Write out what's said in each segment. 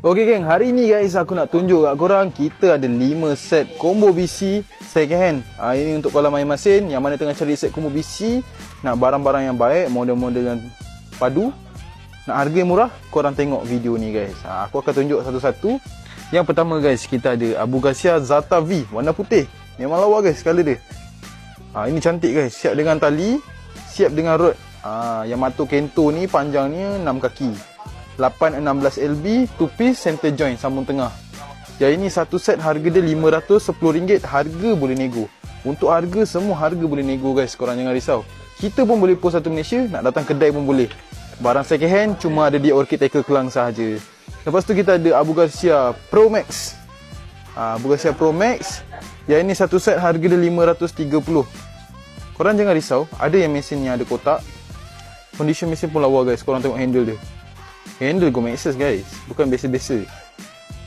Okay geng, hari ni guys aku nak tunjuk kat korang kita ada 5 set combo BC second hand. Ha, ini untuk kolam air masin yang mana tengah cari set combo BC, nak barang-barang yang baik, model-model yang padu, nak harga yang murah, korang tengok video ni guys. Ha, aku akan tunjuk satu-satu. Yang pertama guys, kita ada Abu Ghasia Zata V warna putih. Memang lawa guys color dia. Ha, ini cantik guys, siap dengan tali, siap dengan rod. Ha, yang matu kento ni panjangnya 6 kaki. 816 LB, 2 piece center joint sambung tengah. Yang ini satu set harga dia RM510, harga boleh nego. Untuk harga semua harga boleh nego guys, korang jangan risau. Kita pun boleh post satu Malaysia, nak datang kedai pun boleh. Barang second hand cuma ada di Orchid Tackle Kelang sahaja. Lepas tu kita ada Abu Garcia Pro Max. Ha, Abu Garcia Pro Max. Yang ini satu set harga dia RM530. Korang jangan risau, ada yang mesin yang ada kotak. Condition mesin pun lawa guys, korang tengok handle dia. Handle Go Maxxis guys. Bukan biasa-biasa.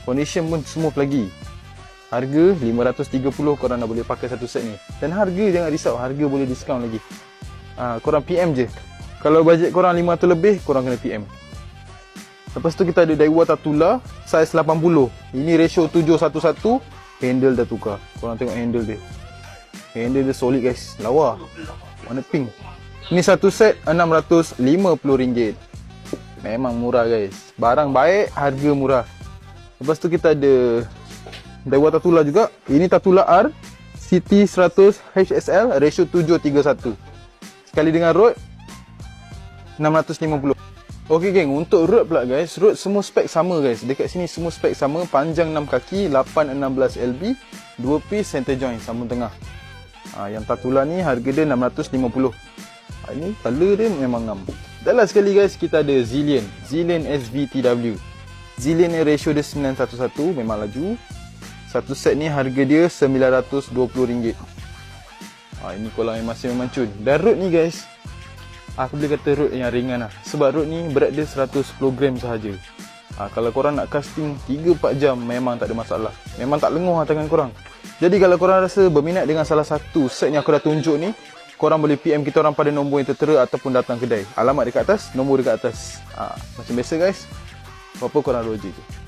Condition pun smooth lagi. Harga 530 korang dah boleh pakai satu set ni. Dan harga jangan risau Harga boleh discount lagi. Ha, Korang PM je. Kalau bajet korang 500 lebih Korang kena PM Lepas tu kita ada Daiwa Tatula Size 80 Ini ratio 711 Handle dah tukar. Korang tengok handle dia. Handle dia solid guys. Lawa. Warna pink. Ini satu set RM650 Memang murah guys. Barang baik, harga murah. Lepas tu kita ada Daiwa Tatula juga. Ini Tatula R City 100 HSL ratio 731. Sekali dengan road 650. Okey geng, untuk road pula guys, road semua spek sama guys. Dekat sini semua spek sama, panjang 6 kaki, 816 LB, 2 piece center joint sambung tengah. Ha, yang Tatula ni harga dia 650. Ha, ini color dia memang ngam. Dan last sekali guys, kita ada Zillion. Zillion SVTW. Zillion ni ratio dia 911, memang laju. Satu set ni harga dia RM920. Ha, ini kolam yang masih memang cun. Dan road ni guys, aku boleh kata road yang ringan lah. Sebab road ni berat dia 110 gram sahaja. Ha, kalau korang nak casting 3-4 jam, memang tak ada masalah. Memang tak lenguh lah tangan korang. Jadi kalau korang rasa berminat dengan salah satu set yang aku dah tunjuk ni, korang boleh PM kita orang pada nombor yang tertera ataupun datang kedai. Alamat dekat atas, nombor dekat atas. Ha, macam biasa guys. Apa-apa korang roji je.